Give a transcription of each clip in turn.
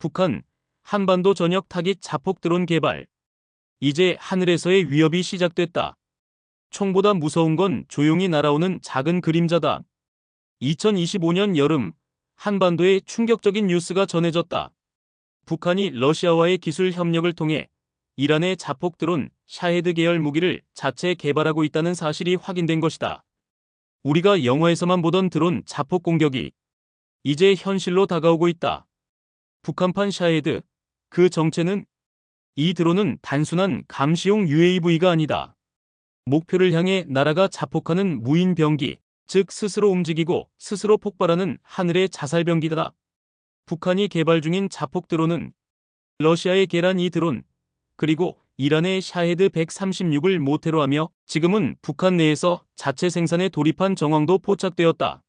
북한 한반도 전역 타깃 자폭 드론 개발. 이제 하늘에서의 위협이 시작됐다. 총보다 무서운 건 조용히 날아오는 작은 그림자다. 2025년 여름 한반도에 충격적인 뉴스가 전해졌다. 북한이 러시아와의 기술 협력을 통해 이란의 자폭 드론 샤헤드 계열 무기를 자체 개발하고 있다는 사실이 확인된 것이다. 우리가 영화에서만 보던 드론 자폭 공격이 이제 현실로 다가오고 있다. 북한판 샤헤드 그 정체는 이 드론은 단순한 감시용 UAV가 아니다. 목표를 향해 나라가 자폭하는 무인 병기, 즉 스스로 움직이고 스스로 폭발하는 하늘의 자살 병기다. 북한이 개발 중인 자폭 드론은 러시아의 계란 이 드론, 그리고 이란의 샤헤드 136을 모태로 하며 지금은 북한 내에서 자체 생산에 돌입한 정황도 포착되었다.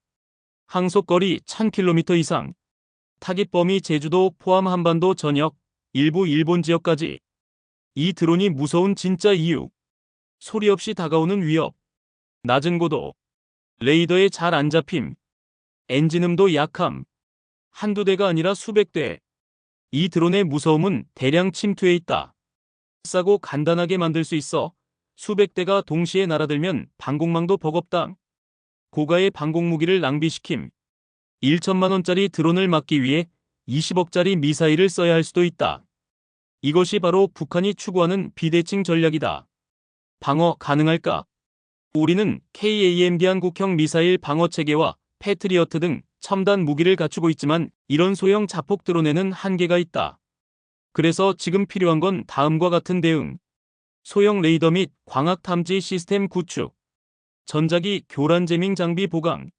항속거리 1000km 이상, 타깃 범위 제주도 포함 한반도 전역, 일부 일본 지역까지. 이 드론이 무서운 진짜 이유. 소리 없이 다가오는 위협. 낮은 고도. 레이더에 잘 안 잡힘. 엔진음도 약함. 한두 대가 아니라 수백 대. 이 드론의 무서움은 대량 침투에 있다. 싸고 간단하게 만들 수 있어 수백 대가 동시에 날아들면 방공망도 버겁다. 고가의 방공 무기를 낭비시킴. 1천만 원짜리 드론을 막기 위해 20억짜리 미사일을 써야 할 수도 있다. 이것이 바로 북한이 추구하는 비대칭 전략이다. 방어 가능할까? 우리는 KAMD 한국형 미사일 방어 체계와 패트리어트 등 첨단 무기를 갖추고 있지만 이런 소형 자폭 드론에는 한계가 있다. 그래서 지금 필요한 건 다음과 같은 대응. 소형 레이더 및 광학 탐지 시스템 구축. 전자기 교란 제밍 장비 보강.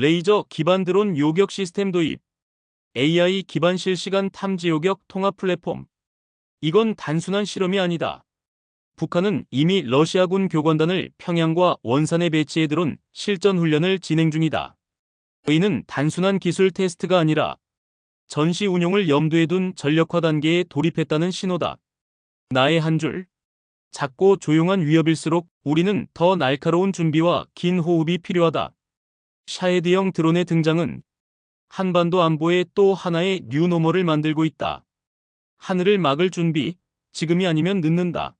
레이저 기반 드론 요격 시스템 도입. AI 기반 실시간 탐지 요격 통합 플랫폼. 이건 단순한 실험이 아니다. 북한은 이미 러시아군 교관단을 평양과 원산에 배치해 드론 실전 훈련을 진행 중이다. 이는 단순한 기술 테스트가 아니라 전시 운용을 염두에 둔 전력화 단계에 돌입했다는 신호다. 나의 한 줄. 작고 조용한 위협일수록 우리는 더 날카로운 준비와 긴 호흡이 필요하다. 샤헤드형 드론의 등장은 한반도 안보의 또 하나의 뉴노멀을 만들고 있다. 하늘을 막을 준비, 지금이 아니면 늦는다.